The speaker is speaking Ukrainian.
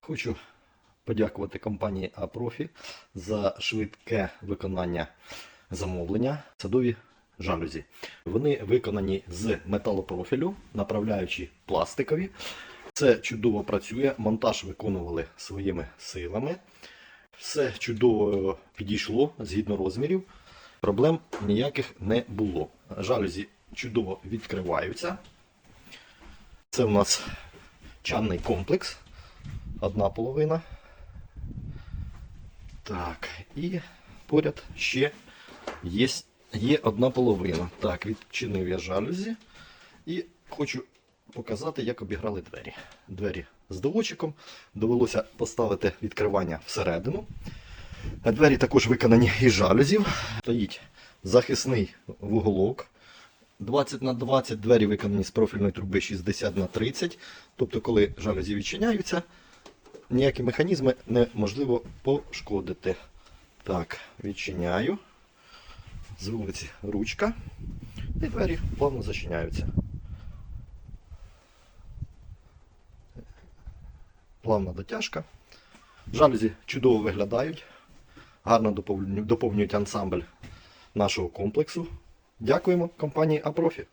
Хочу подякувати компанії Апрофі за швидке виконання замовлення садові жалюзі. Вони виконані з металопрофілю, направляючи пластикові. Це чудово працює. Монтаж виконували своїми силами. Все чудово підійшло згідно розмірів. Проблем ніяких не було. Жалюзі чудово відкриваються. Це у нас чанний комплекс. Одна половина. Так, і поряд ще є, є одна половина. Так, відчинив я жалюзі. І хочу показати, як обіграли двері. Двері з доводчиком. Довелося поставити відкривання всередину. Двері також виконані із жалюзів. Стоїть захисний вуголок. 20 на 20 двері виконані з профільної труби 60 на 30. Тобто, коли жалюзі відчиняються, ніякі механізми неможливо пошкодити. Так, відчиняю. З вулиці ручка. І двері плавно зачиняються. Плавна дотяжка. Жалюзі чудово виглядають. Гарно доповнюють ансамбль нашого комплексу. Дякуємо компанії Апрофі.